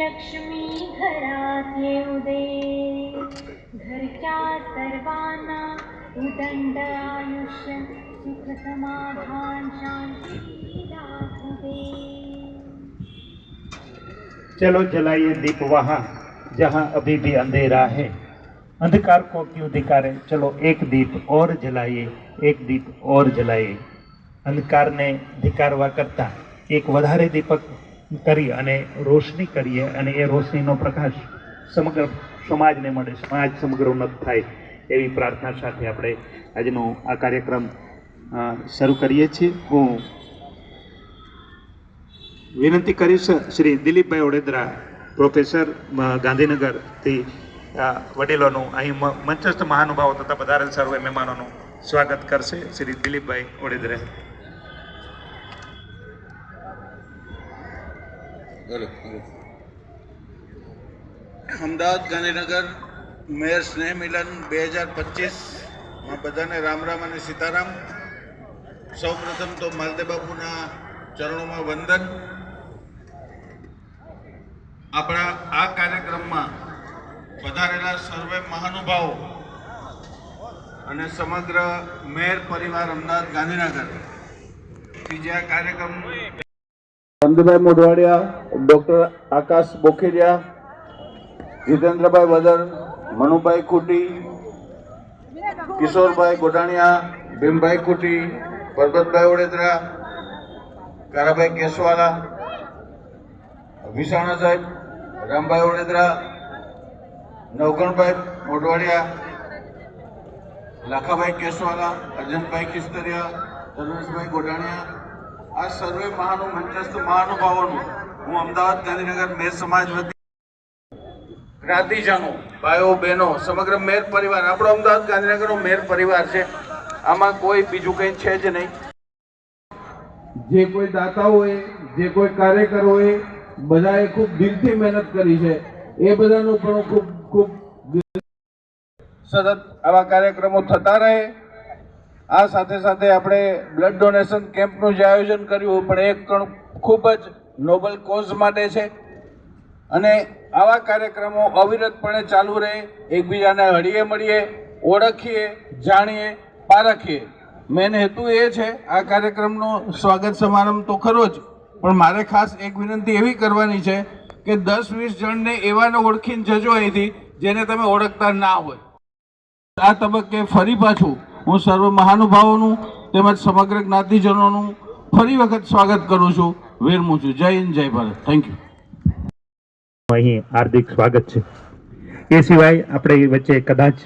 लक्ष्मी घरात उदे घरच्या सर्वांना, उदंड आयुष्य, सुख समाधान शांती चलो जलाइए दीप वहाँ, जहाँ अभी भी अंधेरा है। अंधकार को क्यों दिखा रहे चलो एक दीप और जलाइए, एक दीप और जलाइए। अंधकार ने धिकारवा करता, एक वधारे दीपक કરી અને રોશની કરીએ અને એ રોશનીનો પ્રકાશ સમગ્ર સમાજને મળે. સમાજ સમગ્ર ઉન્નત થાય એવી પ્રાર્થના સાથે આપણે આજનો આ કાર્યક્રમ શરૂ કરીએ છીએ. હું વિનંતી કરીશ શ્રી દિલીપભાઈ ઓડેદરા, પ્રોફેસર ગાંધીનગરથી વડીલોનું અહીં મંચસ્થ મહાનુભાવો તથા વધારે સર્વે મહેમાનોનું સ્વાગત કરશે શ્રી દિલીપભાઈ ઓડેદરા. અમદાવાદ ગાંધીનગર મેયર સ્નેહ મિલન બે હજાર પચીસમાં બધાને રામ રામ અને સીતારામ. સૌ પ્રથમ તો માલદે બાપુના ચરણોમાં વંદન. આપણા આ કાર્યક્રમમાં વધારેલા સર્વે મહાનુભાવો અને સમગ્ર મેયર પરિવાર અમદાવાદ ગાંધીનગર. બીજા કાર્યક્રમ ચંદુભાઈ મોઢવાડિયા, ડોક્ટર આકાશ બોખેરિયા, જીતેન્દ્રભાઈ વદર, મનુભાઈ ખુટી કિશોરભાઈ ગોટાણિયા ભીમભાઈ ખુટી પરબતભાઈ ઓડેદરા, કારાભાઈ કેશવાલા વિસાણા સાહેબ, રામભાઈ ઓડેદરા નવકણભાઈ મોઢવાડિયા, લાખાભાઈ કેશવાલા અર્જનભાઈ કિસ્તરિયા ધર્મેશભાઈ ગોડાણિયા આ સર્વે મહાનુ મંચસ્થ મહાનુભાવોનું. હું અમદાવાદ ગાંધીનગર મેર સમાજ વતી જ્ઞાતિજનો ભાઈઓ બહેનો સમગ્ર મેર પરિવાર આપણો અમદાવાદ ગાંધીનગરનો મેર પરિવાર છે. આમાં કોઈ બીજું કંઈ છે જ નહીં. જે કોઈ દાતા હોય જે કોઈ કાર્યકર હોય બધાએ ખૂબ દિલથી મહેનત કરી છે. એ બધાનું પણ ખૂબ ખૂબ સતત આવા કાર્યક્રમો થતા રહે. આ સાથે સાથે આપણે બ્લડ ડોનેશન કેમ્પનું જે આયોજન કર્યું, પણ એ પણ ખૂબ જ નોબલ કોઝ માટે છે. અને આવા કાર્યક્રમો અવિરતપણે ચાલુ રહે, એકબીજાને હળીએ મળીએ, ઓળખીએ, જાણીએ, પારખીએ. મેન હેતુ એ છે, આ કાર્યક્રમનો સ્વાગત સમારંભ તો ખરો જ, પણ મારે ખાસ એક વિનંતી એવી કરવાની છે કે દસ વીસ જણને એવાને ઓળખીને જજો અહીંથી, જેને તમે ઓળખતા ના હોય. આ તબક્કે ફરી પાછું હું સર્વ મહાનુભાવોનું તેમજ સમગ્ર જ્ઞાતિજનોનું ફરી વખત સ્વાગત કરું છું. વેરમું છું. જય હિન્દ, જય ભારત. થેન્ક યુ અહીં હાર્દિક સ્વાગત છે. એ સિવાય આપણે વચ્ચે કદાચ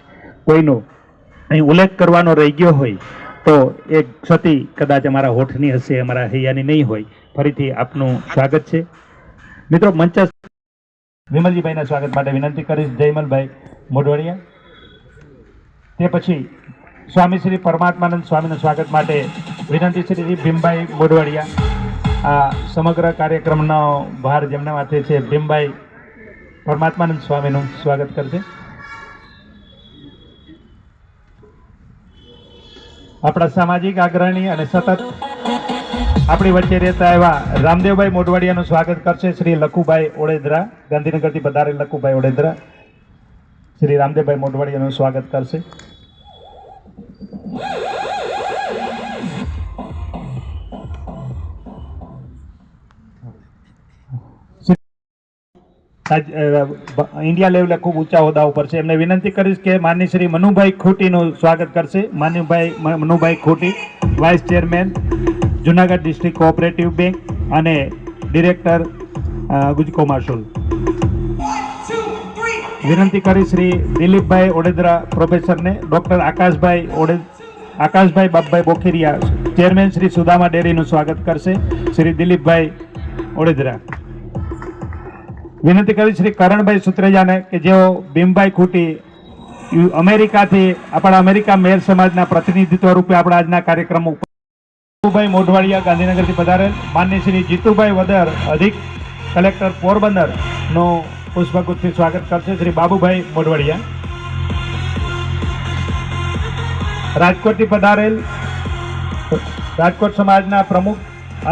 કોઈનો અહીં ઉલ્લેખ કરવાનો રહી ગયો હોય તો એક ક્ષતિ કદાચ અમારા હોઠની હશે, અમારા હૈયાની નહીં હોય. ફરીથી આપનું સ્વાગત છે. મિત્રો, મંચ વિમલજીભાઈના સ્વાગત માટે વિનંતી કરીશ. જયમલભાઈ મોઢવાડિયા. તે પછી સ્વામી શ્રી પરમાત્માનંદ સ્વામીનું સ્વાગત માટે વિનંતી શ્રી ભીમભાઈ મોઢવાડિયા. આ સમગ્ર કાર્યક્રમનો ભાર જેમના માથે છે ભીમભાઈ પરમાત્માનંદ સ્વામીનું સ્વાગત કરશે. આપણા સામાજિક અગ્રણી અને સતત આપણી વચ્ચે રહેતા એવા રામદેવભાઈ મોઢવાડિયાનું સ્વાગત કરશે શ્રી લખુભાઈ ઓડેદરા, ગાંધીનગરથી પધારે લખુભાઈ ઓળેદરા શ્રી રામદેવભાઈ મોઢવાડિયાનું સ્વાગત કરશે. ઇન્ડિયા લેવલે ખૂબ ઊંચા હોદ્દા ઉપર છે. એમને વિનંતી કરીશ કે માનની શ્રી મનુભાઈ ખોટીનું સ્વાગત કરશે. Manubhai Manubhai Khoti vice chairman Junagadh district cooperative bank અને ડિરેક્ટર અ, ગુજકો માર્શલ વિનંતી કરી શ્રી દિલીપભાઈ ઓડેદરા પ્રોફેસરને. ડૉક્ટર આકાશભાઈ ઓડે આકાશભાઈ બાપભાઈ બોખેરિયા ચેરમેન શ્રી સુદામા ડેરીનું સ્વાગત કરશે. શ્રી દિલીપભાઈ ઓડેદરા. વિનંતી કરી શ્રી કરણભાઈ સુત્રેજાને કે જેઓ ભીમભાઈ ખૂટી અમેરિકાથી, આપણા અમેરિકા મેયર સમાજના પ્રતિનિધિત્વ રૂપે આપણા આજના કાર્યક્રમ ઉપર જીતુભાઈ મોઢવાડિયા ગાંધીનગરથી પધારેલ. માન્ય શ્રી જીતુભાઈ વદર, અધિક કલેક્ટર પોરબંદરનું પુષ્પગુચ્છથી સ્વાગત કરશે શ્રી બાબુભાઈ મોઢવાડિયા. રાજકોટથી પધારેલ. રાજકોટ સમાજના પ્રમુખ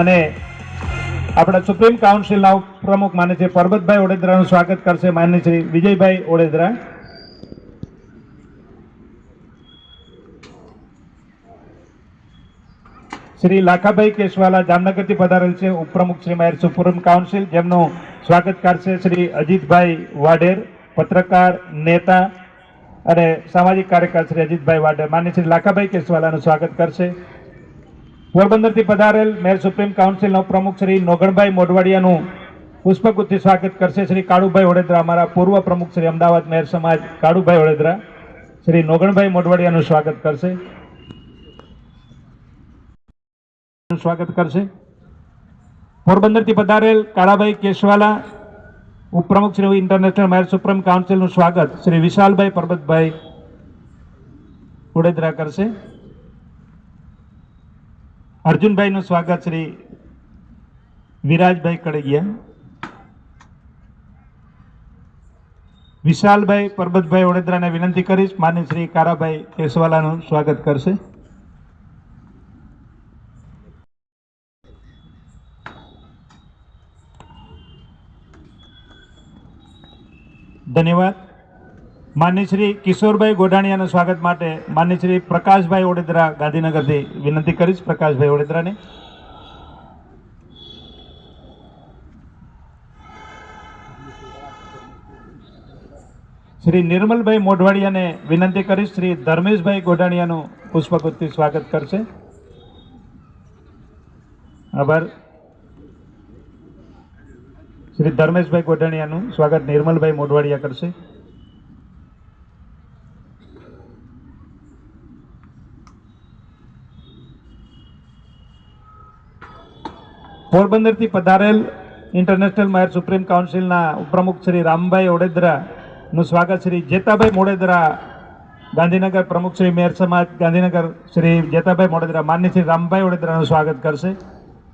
અને આપણા સુપ્રીમ કાઉન્સિલના પ્રમુખ માને છે પરબતભાઈ ઓડેદરાનું સ્વાગત કરશે, માન્ય શ્રી વિજયભાઈ ઓડેદરા. શ્રી લાખાભાઈ કેશવાલા જામનગરથી પધારેલ છે, ઉપપ્રમુખ શ્રી માયર સુપ્રીમ કાઉન્સિલ જેમનું સ્વાગત કરશે શ્રી અજીતભાઈ વાઢેર, પત્રકાર, નેતા અને સામાજિક કાર્યકર શ્રી અજીતભાઈ વાઢેર. માન્ય શ્રી લાખાભાઈ કેશવાલાનું સ્વાગત કરશે. પોરબંદરથી પધારેલ મેર સુપ્રીમ કાઉન્સિલના પ્રમુખ શ્રી નોગણભાઈ મોઢવાડિયાનું પુષ્પગુથથી સ્વાગત કરશે. શ્રી કાળુભાઈ વડેદરા, અમારા પૂર્વ પ્રમુખ શ્રી અમદાવાદ મેર સમાજ કાળુભાઈ વડેદરા, શ્રી નોગણભાઈ મોઢવાડિયાનું સ્વાગત કરશે. સ્વાગત કરશે. પોરબંદરથી પધારેલ કાળાભાઈ કેશવાલા, ઉપપ્રમુખ શ્રી ઇન્ટરનેશનલ મેર સુપ્રીમ કાઉન્સિલનું સ્વાગત શ્રી વિશાલભાઈ પરબતભાઈ વડેદરા કરશે. અર્જુનભાઈનું સ્વાગત શ્રી વિરાજભાઈ કડગિયા. વિશાલભાઈ પરબતભાઈ વડોદરાને વિનંતી કરીશ. માન્ય શ્રી કારાભાઈ કેસવાલાનું સ્વાગત કરશે. ધન્યવાદ. માન્ય શ્રી કિશોરભાઈ ગોઢાણીયાના સ્વાગત માટે માન્ય શ્રી પ્રકાશભાઈ ઓડેદરા ગાંધીનગરથી વિનંતી કરીશ, પ્રકાશભાઈ ઓડેદરાને. શ્રી નિર્મલભાઈ મોઢવાડિયાને વિનંતી કરીશ, શ્રી ધર્મેશભાઈ ગોઢાણીયાનું પુષ્પગુથથી સ્વાગત કરશે. આભાર. શ્રી ધર્મેશભાઈ ગોઢાણીયાનું સ્વાગત નિર્મલભાઈ મોઢવાડિયા કરશે. પોરબંદરથી પધારેલ ઇન્ટરનેશનલ માયર સુપ્રીમ કાઉન્સિલના ઉપપ્રમુખ શ્રી રામભાઈ ઓડેદરાનું સ્વાગત શ્રી જેતાભાઈ મોડેદરા, ગાંધીનગર પ્રમુખ શ્રી મેયર સમાજ, ગાંધીનગર શ્રી જેતાભાઈ મોડેદરા, માન્ય શ્રી રામભાઈ ઓડેદરાનું સ્વાગત કરશે.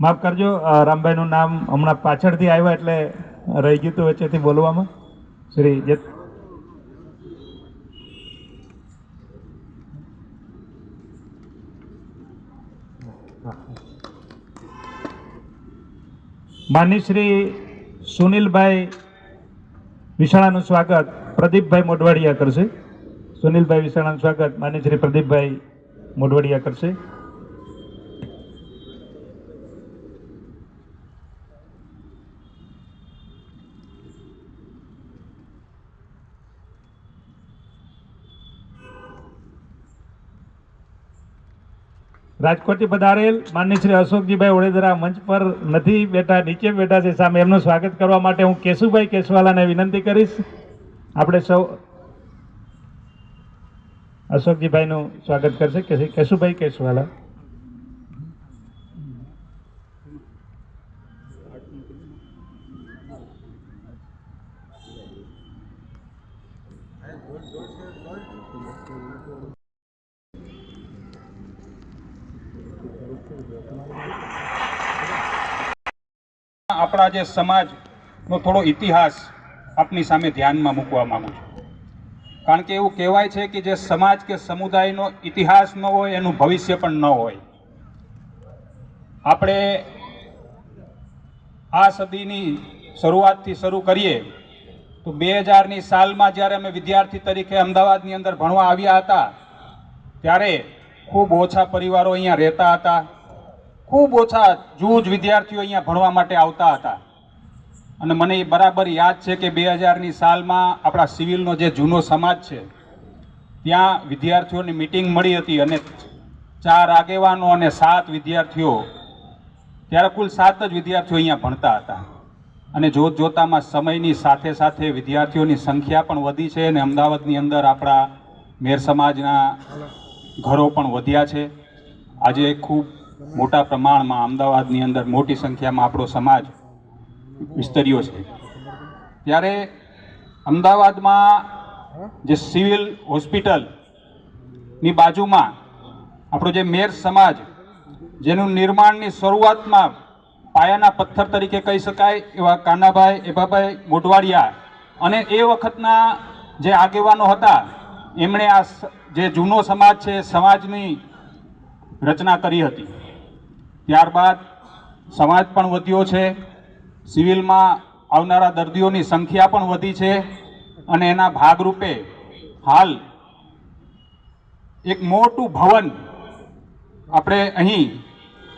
માફ કરજો રામભાઈનું નામ હમણાં પાછળથી આવ્યા એટલે રહી ગયું હતું વચ્ચેથી બોલવામાં. શ્રી જેત માન્ય શ્રી સુનિલભાઈ વિશાળાનું સ્વાગત પ્રદીપભાઈ મોઢવાડિયા કરશે. સુનિલભાઈ વિશાળાનું સ્વાગત માનીશ્રી શ્રી પ્રદીપભાઈ મોઢવાડિયા કરશે. રાજકોટથી પધારેલ માન્ય શ્રી અશોકજીભાઈ ઓળેદરા મંચ પર નથી બેઠા, નીચે બેઠા છે. સામે એમનું સ્વાગત કરવા માટે હું કેશુભાઈ કેશવાલાને વિનંતી કરીશ. આપણે સૌ અશોકજીભાઈનું સ્વાગત કરશે. કેશુ- કેશુભાઈ કેશવાલા આપણા જે સમાજનો થોડો ઇતિહાસ આપની સામે ધ્યાનમાં મૂકવા માગું છું. કારણ કે એવું કહેવાય છે કે જે સમાજ કે સમુદાયનો ઇતિહાસ ન હોય, એનું ભવિષ્ય પણ ન હોય. આપણે આ સદીની શરૂઆતથી શરૂ કરીએ, તો બે હજારની સાલમાં જ્યારે અમે વિદ્યાર્થી તરીકે અમદાવાદની અંદર ભણવા આવ્યા હતા, ત્યારે ખૂબ ઓછા પરિવારો અહીંયા રહેતા હતા. ખૂબ ઓછા જૂજ વિદ્યાર્થીઓ અહીંયા ભણવા માટે આવતા હતા. અને મને એ બરાબર યાદ છે કે બે હજારની સાલમાં આપણા સિવિલનો જે જૂનો સમાજ છે, ત્યાં વિદ્યાર્થીઓની મિટિંગ મળી હતી અને ચાર આગેવાનો અને સાત વિદ્યાર્થીઓ, ત્યારે કુલ સાત જ વિદ્યાર્થીઓ અહીંયા ભણતા હતા. અને જોત જોતામાં સમયની સાથે સાથે વિદ્યાર્થીઓની સંખ્યા પણ વધી છે અને અમદાવાદની અંદર આપણા મેર સમાજના ઘરો પણ વધ્યા છે. આજે ખૂબ મોટા પ્રમાણમાં અમદાવાદની અંદર મોટી સંખ્યામાં આપણો સમાજ વિસ્તર્યો છે. ત્યારે અમદાવાદમાં જે સિવિલ હોસ્પિટલની બાજુમાં આપણો જે મેર સમાજ, જેનું નિર્માણની શરૂઆતમાં પાયાના પથ્થર તરીકે કહી શકાય એવા કાનાભાઈ, એભાભાઈ મોઢવાડિયા અને એ વખતના જે આગેવાનો હતા, એમણે આ જે જૂનો સમાજ છે સમાજની રચના કરી હતી. ત્યારબાદ સમાજ પણ વધ્યો છે. સિવિલમાં આવનારા દર્દીઓની સંખ્યા પણ વધી છે અને એના ભાગરૂપે હાલ એક મોટું ભવન આપણે અહીં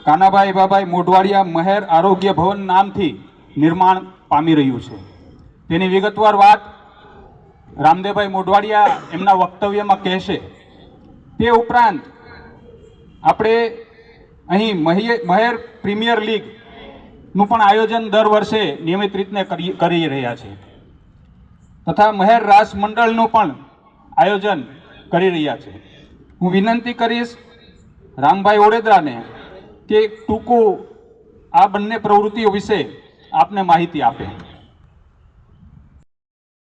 કાનાભાઈ બાબાઈ મોઢવાડિયા મહેર આરોગ્ય ભવન નામથી નિર્માણ પામી રહ્યું છે. તેની વિગતવાર વાત રામદેવભાઈ મોઢવાડિયા એમના વક્તવ્યમાં કહેશે. તે ઉપરાંત આપણે અહીં મહિ- મહેર પ્રીમિયર લીગનું પણ આયોજન દર વર્ષે નિયમિત રીતને કરી રહ્યા છે. તથા મહેર રાસ મંડળનું પણ આયોજન કરી રહ્યા છે. હું વિનંતી કરીશ રામભાઈ ઓડેદરાને કે ટૂંકું આ બંને પ્રવૃત્તિઓ વિશે આપને માહિતી આપે.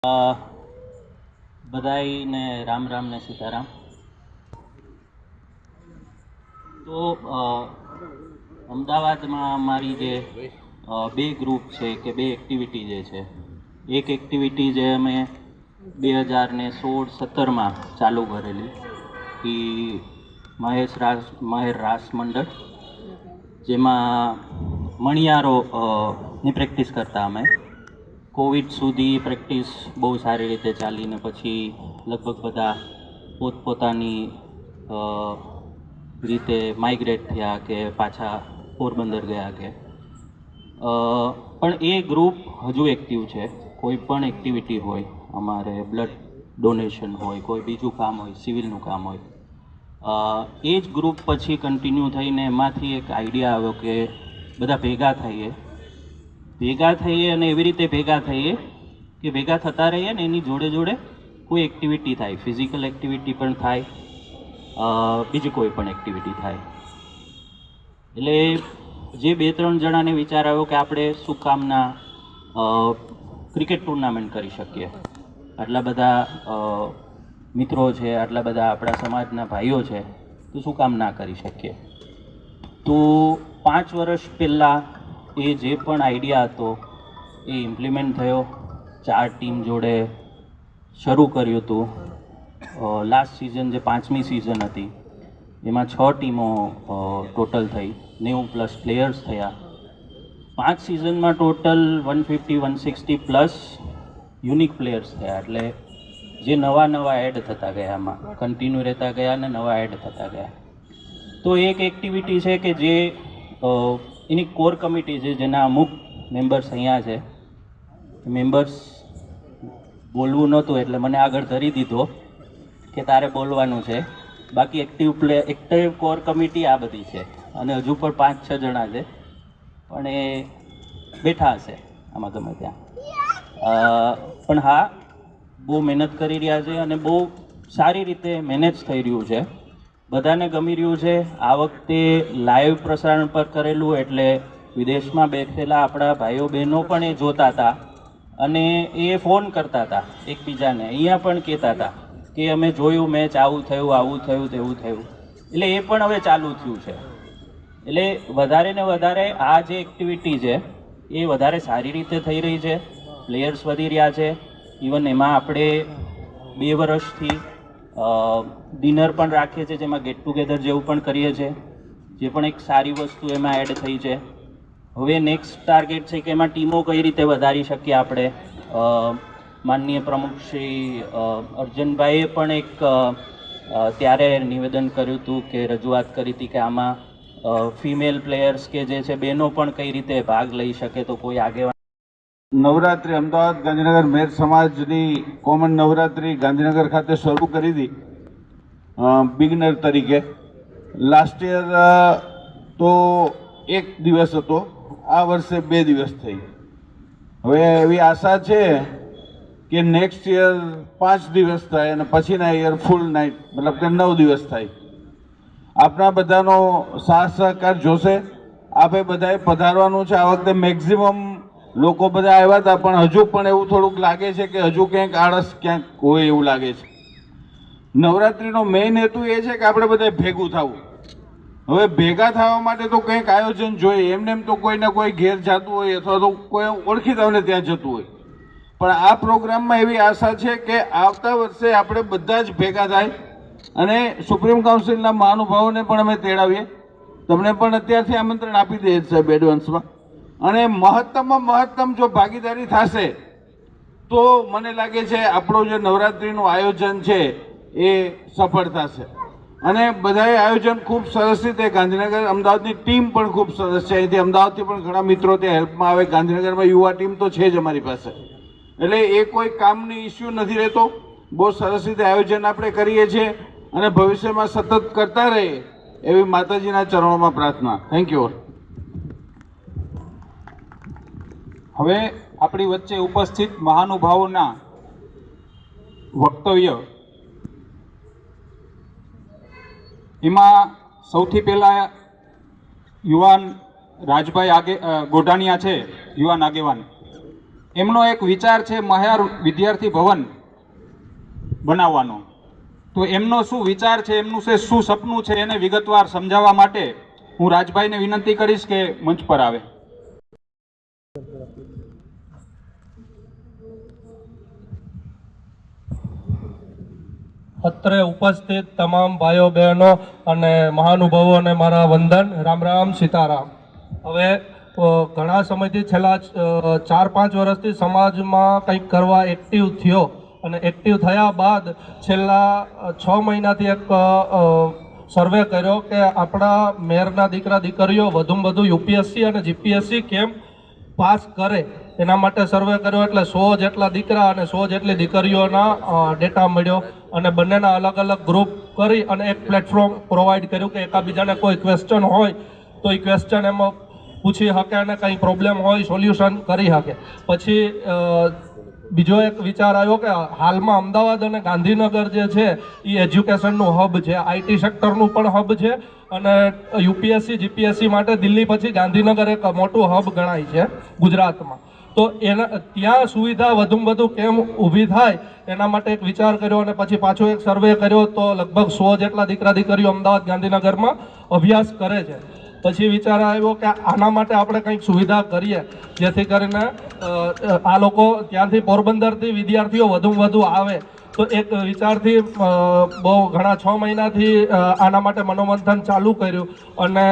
અ, બધાયને રામ રામ ને સીતારામ. તો અમદાવાદમાં અમારી જે બે ગ્રુપ છે કે બે એક્ટિવિટી જે છે. એક એક્ટિવિટી જે અમે બે હજાર ને સોળ સત્તરમાં ચાલુ કરેલી, એ મહેશ રાસ મહેર રાસ મંડળ, જેમાં મણિયારો ની પ્રેક્ટિસ કરતા અમે. કોવિડ સુધી પ્રેક્ટિસ બહુ સારી રીતે ચાલીને પછી લગભગ બધા પોતપોતાની રીતે માઇગ્રેટ થયા કે પાછા પોરબંદર ગયા કે. પણ એ ગ્રુપ હજુ એક્ટિવ છે. કોઈ પણ એક્ટિવિટી હોય, અમારે બ્લડ ડોનેશન હોય, કોઈ બીજું કામ હોય સિવિલનું કામ હોય. એ જ ગ્રુપ પછી કન્ટિન્યુ થઈને એમાંથી એક આઈડિયા આવ્યો કે બધા ભેગા થઈએ. ભેગા થઈએ અને એવી રીતે ભેગા થઈએ કે ભેગા થતા રહીએ ને એની જોડે જોડે કોઈ એક્ટિવિટી થાય. ફિઝિકલ એક્ટિવિટી પણ થાય. બીજી કોઈ પણ એક્ટિવિટી થાય. એટલે જે બે ત્રણ જણાને વિચાર આવ્યો કે આપણે શું કામના ક્રિકેટ ટુર્નામેન્ટ કરી શકીએ. આટલા બધા મિત્રો છે, આટલા બધા આપણા સમાજના ભાઈઓ છે, તો શું કામ ના કરી શકીએ? તો પાંચ વર્ષ પહેલાં એ જે પણ આઈડિયા હતો, એ ઇમ્પ્લિમેન્ટ થયો. ચાર ટીમ જોડે શરૂ કર્યું હતું. લાસ્ટ સિઝન જે પાંચમી સિઝન હતી, એમાં છ ટીમો ટોટલ થઈ, નેવું પ્લસ પ્લેયર્સ થયા. પાંચ સિઝનમાં total one fifty one sixty plus unique players થયા. એટલે જે નવા નવા એડ થતા ગયા આમાં કન્ટિન્યુ રહેતા ગયા અને નવા એડ થતા ગયા. તો એક એક્ટિવિટી છે કે જે એની કોર કમિટી છે, જેના અમુક મેમ્બર્સ અહીંયા છે મેમ્બર્સ બોલવું નહોતું, એટલે મને આગળ ધરી દીધો. કે તારે બોલવાનું છે. બાકી active play active core committee આ બધી છે. અને હજુ પણ પાંચ, છ જણા છે. પણ એ બેઠા હશે આમાં ગમે ત્યાં. પણ હા, બહુ મહેનત કરી રહ્યા છે અને બહુ સારી રીતે મેનેજ થઈ રહ્યું છે. બધાને ગમી રહ્યું છે. આ વખતે લાઈવ પ્રસારણ પર કરેલું એટલે વિદેશમાં બેઠેલા આપણા ભાઈઓ બહેનો પણ એ જોતા હતા. અને એ ફોન કરતા હતા એકબીજાને. અહીંયા પણ કહેતા હતા. કે અમે જોયું, મેચ આવું થયું આવું થયું, તેવું થયું. એટલે એ પણ હવે ચાલુ થયું છે. એટલે વધારે ને વધારે આ જે એક્ટિવિટી છે, એ વધારે સારી રીતે થઈ રહી છે. પ્લેયર્સ વધી રહ્યા છે. ઇવન એમાં આપણે બે વર્ષથી ડિનર પણ રાખીએ છીએ, જેમાં ગેટ ટુગેધર જેવું પણ કરીએ છીએ, જે પણ એક સારી વસ્તુ એમાં એડ થઈ છે. હવે નેક્સ્ટ ટાર્ગેટ છે કે એમાં ટીમો કઈ રીતે વધારી શકીએ આપણે? માનનીય પ્રમુખ શ્રી અર્જનભાઈએ પણ એક ત્યારે નિવેદન કર્યું હતું કે રજૂઆત કરી હતી કે આમાં ફિમેલ પ્લેયર્સ કે જે છે બહેનો પણ કઈ રીતે ભાગ લઈ શકે તો કોઈ આગેવાન નવરાત્રિ અમદાવાદ ગાંધીનગર મેર સમાજની કોમન નવરાત્રિ ગાંધીનગર ખાતે શરૂ કરી હતી. બિગનર તરીકે. લાસ્ટ યર તો એક દિવસ હતો. આ વર્ષે બે દિવસ થઈ. હવે એવી આશા છે કે નેક્સ્ટ યર પાંચ દિવસ થાય અને પછીના યર ફૂલ નાઇટ મતલબ કે નવ દિવસ થાય. આપના બધાનો સાથ સહકાર જોશે. આપે બધાએ પધારવાનું છે. આ વખતે મેક્ઝિમમ લોકો બધા આવ્યા હતા, પણ હજુ પણ એવું થોડુંક લાગે છે કે હજુ ક્યાંક આળસ ક્યાંક હોય એવું લાગે છે. નવરાત્રિનો મેઇન હેતુ એ છે કે આપણે બધા ભેગું થવું. હવે ભેગા થવા માટે તો કંઈક આયોજન જોઈએ. એમને એમ તો કોઈને કોઈ ઘેર જતું હોય અથવા તો કોઈ ઓળખીતાઓને ત્યાં જતું હોય. પણ આ પ્રોગ્રામમાં એવી આશા છે કે આવતા વર્ષે આપણે બધા જ ભેગા થાય અને સુપ્રીમ કાઉન્સિલના મહાનુભાવોને પણ અમે તેડાવીએ. તમને પણ અત્યારથી આમંત્રણ આપી દઈએ સાહેબ એડવાન્સમાં અને મહત્તમમાં મહત્તમ જો ભાગીદારી થશે, તો મને લાગે છે આપણું જે નવરાત્રિનું આયોજન છે એ સફળ થશે. અને બધાએ આયોજન ખૂબ સરસ રીતે ગાંધીનગર અમદાવાદની ટીમ પણ ખૂબ સરસ છે. અહીંથી અમદાવાદથી પણ ઘણા મિત્રો ત્યાં હેલ્પમાં આવે. ગાંધીનગરમાં યુવા ટીમ તો છે જ અમારી પાસે. એટલે એ કોઈ કામની ઇસ્યુ નથી રહેતો. બહુ સરસ રીતે આયોજન આપણે કરીએ છીએ અને ભવિષ્યમાં સતત કરતા રહીએ એવી માતાજીના ચરણોમાં પ્રાર્થના. થેન્ક યુ હવે આપણી વચ્ચે ઉપસ્થિત મહાનુભાવોના વક્તવ્ય. એમાં સૌથી પહેલા યુવાન રાજભાઈ આગે ગોઢાણિયા છે, યુવાન આગેવાન. એમનો એક વિચાર છે મહાર વિદ્યાર્થી ભવન બનાવવાનો. તો એમનો શું વિચાર છે, એમનું છે, શું સપનું છે, એને વિગતવાર સમજાવવા માટે હું રાજભાઈને વિનંતી કરીશ કે મંચ પર આવે. અત્રે ઉપસ્થિત તમામ ભાઈઓ બહેનો અને મહાનુભાવોને મારા વંદન. રામ રામ સીતારામ. હવે ઘણા સમયથી છેલ્લા ચાર પાંચ વર્ષથી સમાજમાં કંઈક કરવા એક્ટિવ થયો અને એક્ટિવ થયા બાદ છેલ્લા છ મહિનાથી એક સર્વે કર્યો કે આપણા મેયરના દીકરા દીકરીઓ વધુમાં વધુ યુપીએસસી અને જીપીએસસી કેમ પાસ કરે? એના માટે સર્વે કર્યો એટલે સો જેટલા દીકરા અને સો જેટલી દીકરીઓના ડેટા મળ્યો અને બંનેના અલગ અલગ ગ્રુપ કરી અને એક પ્લેટફોર્મ પ્રોવાઈડ કર્યું કે એકાબીજાને કોઈ ક્વેશ્ચન હોય તો એ ક્વેશ્ચન એમાં પૂછી શકે અને કંઈ પ્રોબ્લેમ હોય સોલ્યુશન કરી શકે પછી બીજો એક વિચાર આવ્યો કે હાલમાં અમદાવાદ અને ગાંધીનગર જે છે એ એજ્યુકેશનનું હબ છે આઈટી સેક્ટરનું પણ હબ છે અને યુપીએસસી જીપીએસસી માટે દિલ્હી પછી ગાંધીનગર એક મોટું હબ ગણાય છે ગુજરાતમાં. તો એના, ત્યાં સુવિધા વધુમાં વધુ કેમ ઊભી થાય, એના માટે એક વિચાર કર્યો અને પછી પાછો એક સર્વે કર્યો તો લગભગ સો જેટલા દીકરા દીકરીઓ અમદાવાદ ગાંધીનગરમાં અભ્યાસ કરે છે. પછી વિચાર આવ્યો કે આના માટે આપણે કંઈક સુવિધા કરીએ, જેથી કરીને આ લોકો ત્યાંથી પોરબંદરથી વિદ્યાર્થીઓ વધુમાં વધુ આવે. તો એક વિચારથી બહુ ઘણા છ મહિનાથી આના માટે મનોમંથન ચાલુ કર્યું અને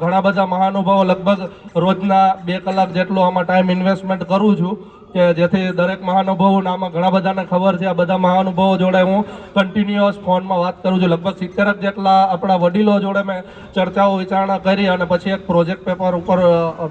ઘણા બધા મહાનુભાવો લગભગ રોજના બે કલાક જેટલો આમાં ટાઈમ ઇન્વેસ્ટમેન્ટ કરું છું. કે જેથી દરેક મહાનુભાવોને આમાં ઘણા બધાને ખબર છે. આ બધા મહાનુભાવો જોડે હું કન્ટિન્યુઅસ ફોનમાં વાત કરું છું. લગભગ સિત્તેરક જેટલા આપણા વડીલો જોડે મેં ચર્ચાઓ વિચારણા કરી અને પછી એક પ્રોજેક્ટ પેપર ઉપર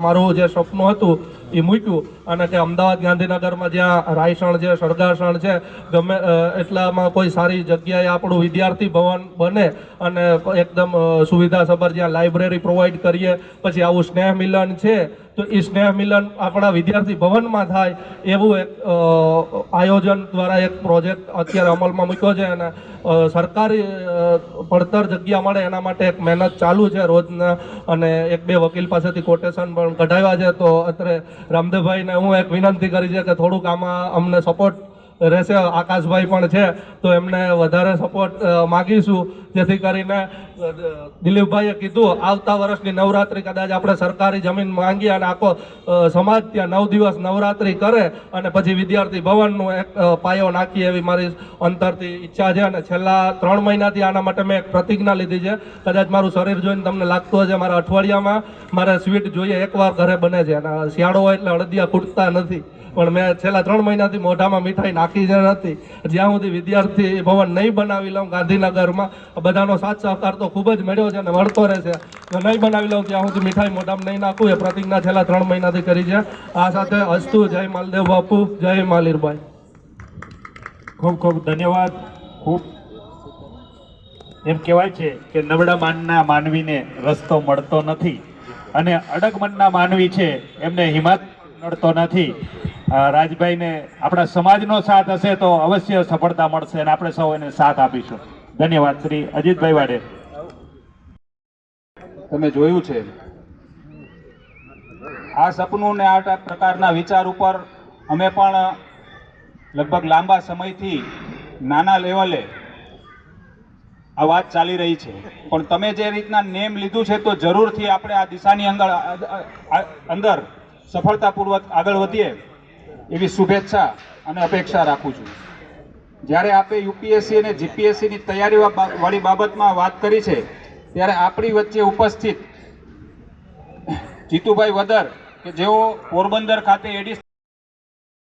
મારું જે સપનું હતું એ મૂક્યું. અને કે અમદાવાદ ગાંધીનગરમાં જ્યાં રાયસણ છે સળગાસણ છે, ગમે એટલામાં કોઈ સારી જગ્યાએ આપણું વિદ્યાર્થી ભવન બને અને એકદમ સુવિધાસભર જ્યાં લાઇબ્રેરી પ્રોવાઈડ કરીએ, પછી આવું સ્નેહ મિલન છે. તો એ સ્નેહ મિલન આપણા વિદ્યાર્થી ભવનમાં થાય એવું એક આયોજન દ્વારા એક પ્રોજેક્ટ અત્યારે અમલમાં મૂક્યો છે અને સરકારી પડતર જગ્યા મળે એના માટે એક મહેનત ચાલુ છે રોજના અને એક બે વકીલ પાસેથી કોટેશન પણ કઢાવ્યા છે. તો અત્યારે રામદેવભાઈને હું એક વિનંતી કરી છે કે થોડુંક આમાં અમને સપોર્ટ રહેશે, આકાશભાઈ પણ છે, તો એમને વધારે સપોર્ટ માગીશું. જેથી કરીને દિલીપભાઈએ કીધું, આવતા વર્ષની નવરાત્રિ કદાચ આપણે સરકારી જમીન માંગી અને આખો સમાજ ત્યાં નવ દિવસ નવરાત્રિ કરે અને પછી વિદ્યાર્થી ભવનનું એક પાયો નાખીએ એવી મારી અંતરથી ઈચ્છા છે. અને છેલ્લા ત્રણ મહિનાથી આના માટે મેં એક પ્રતિજ્ઞા લીધી છે. કદાચ મારું શરીર જોઈને તમને લાગતું હશે, મારા અઠવાડિયામાં મારે સ્વીટ જોઈએ, એકવાર ઘરે બને છે. અને શિયાળો હોય એટલે અડદિયા ખૂટતા નથી. પણ મેં છેલ્લા ત્રણ મહિનાથી મોઢામાં મીઠાઈ જ નથી જ્યાં સુધી વિદ્યાર્થી ભવન નહીં બનાવી લઉં ગાંધીનગરમાં બધાનો સાથ સહકાર તો ખૂબ જ મળ્યો છે અને મળતો રહેશે નહીં બનાવી લઉં ત્યાં સુધી મીઠાઈ મોઢામાં નહીં નાખું, એ પ્રતિજ્ઞા છેલ્લા ત્રણ મહિનાથી કરી છે. આ સાથે અસ્તુ, જય માલદેવ બાપુ, જય માલિરભાઈ. ખૂબ ખૂબ ધન્યવાદ. ખૂબ એમ કહેવાય છે કે નબળા માનના માનવીને રસ્તો મળતો નથી. અને અડગ મનના માનવી છે એમને હિંમત મળતો નથી. રાજભાઈને આપણા સમાજનો સાથ હશે તો અવશ્ય સફળતા મળશે અને આપણે સૌ એને સાથ આપીશું. ધન્યવાદ શ્રી અજીતભાઈ વાડે. તમે જોયું છે. આ સપનું ને આ પ્રકારના વિચાર ઉપર અમે પણ લગભગ લાંબા સમયથી નાના લેવલે આ વાત ચાલી રહી છે. પણ તમે જે રીતના નેમ લીધું છે તો જરૂરથી આપણે આ દિશાની અંદર અંદર સફળતાપૂર્વક આગળ વધીએ એવી શુભેચ્છા અને અપેક્ષા રાખું છું. જ્યારે આપણે યુપીએસસી અને જીપીએસસીની તૈયારી વાળી બાબતમાં વાત કરી છે, ત્યારે આપણી વચ્ચે ઉપસ્થિત જીતુભાઈ વદર કે જેઓ પોરબંદર ખાતે એડિસ